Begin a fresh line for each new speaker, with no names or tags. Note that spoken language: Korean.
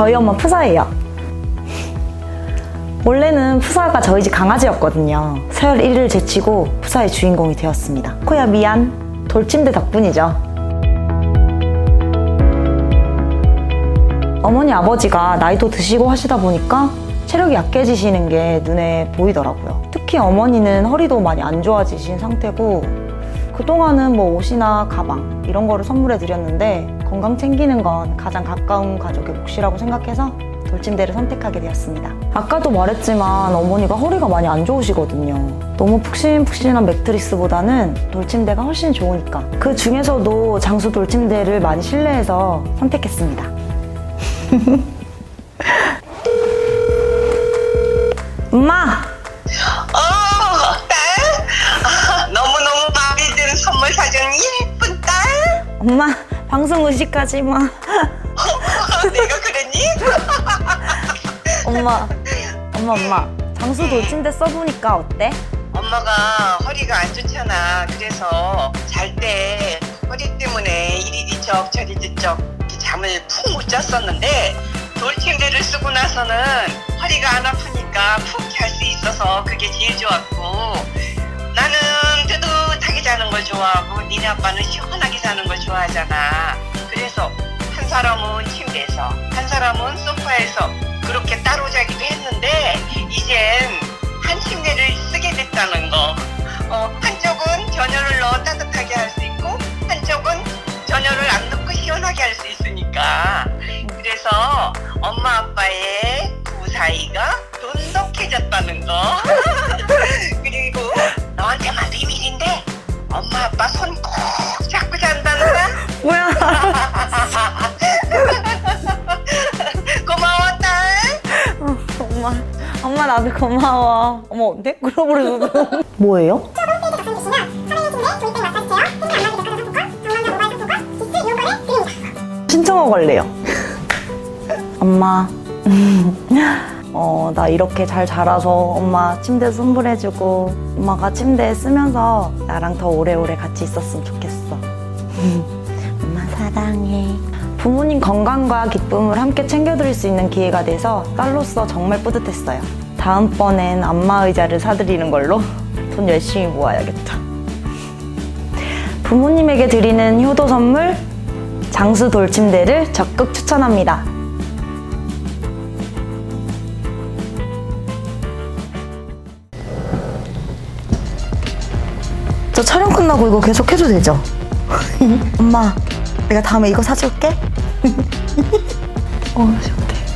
저희 엄마 푸사예요. 원래는 푸사가 저희 집 강아지였거든요. 서열 1위를 제치고 푸사의 주인공이 되었습니다. 코야 미안. 돌침대 덕분이죠. 어머니 아버지가 나이도 드시고 하시다 보니까 체력이 약해지시는 게 눈에 보이더라고요. 특히 어머니는 허리도 많이 안 좋아지신 상태고 그동안은 뭐 옷이나 가방 이런 거를 선물해 드렸는데 건강 챙기는 건 가장 가까운 가족의 몫이라고 생각해서 돌침대를 선택하게 되었습니다. 아까도 말했지만 어머니가 허리가 많이 안 좋으시거든요. 너무 푹신푹신한 매트리스보다는 돌침대가 훨씬 좋으니까. 그 중에서도 장수 돌침대를 많이 신뢰해서 선택했습니다. 엄마!
어, 딸? 아, 너무너무 마음에 드는 선물 사준 예쁜 딸?
엄마, 방송 의식하지 마.
내가 그랬니?
엄마, 엄마, 엄마. 장수 돌침대 써보니까 어때?
엄마가 허리가 안 좋잖아. 그래서 잘 때 허리 때문에 이리 뒤척 저리 뒤척 이렇게 잠을 푹 못 잤었는데 돌침대를 쓰고 나서는 허리가 안 아프니까 푹 잘 수 있어서 그게 제일 좋았고 나는 뜨뜻하게 자는 걸 좋아하고 니네 아빠는 시원 자는 걸 좋아하잖아. 그래서 한 사람은 침대에서 한 사람은 소파에서 그렇게 따로 자기도 했는데 이젠 한 침대를 쓰게 됐다는 거. 어, 한쪽은 전열을 넣어 따뜻하게 할 수 있고 한쪽은 전열을 안 넣고 시원하게 할 수 있으니까. 그래서 엄마 아빠의 그 사이가 돈독해졌다는 거.
엄마, 나도 고마워. 어머, 내 그러버려서. 뭐예요? 신청하고 갈래요. 엄마, 어, 나 이렇게 잘 자라서 엄마 침대 선물해주고 엄마가 침대 쓰면서 나랑 더 오래오래 같이 있었으면 좋겠어. 엄마 사랑해. 부모님 건강과 기쁨을 함께 챙겨드릴 수 있는 기회가 돼서 딸로서 정말 뿌듯했어요. 다음번엔 안마 의자를 사드리는 걸로 돈 열심히 모아야겠다. 부모님에게 드리는 효도 선물 장수 돌침대를 적극 추천합니다. 저 촬영 끝나고 이거 계속 해도 되죠? 엄마, 내가 다음에 이거 사줄게. 어, 시원해.